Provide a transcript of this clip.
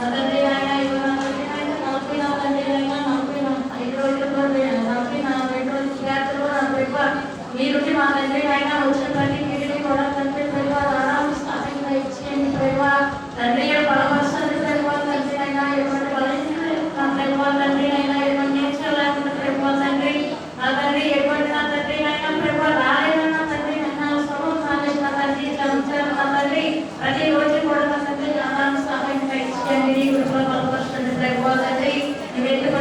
அதனை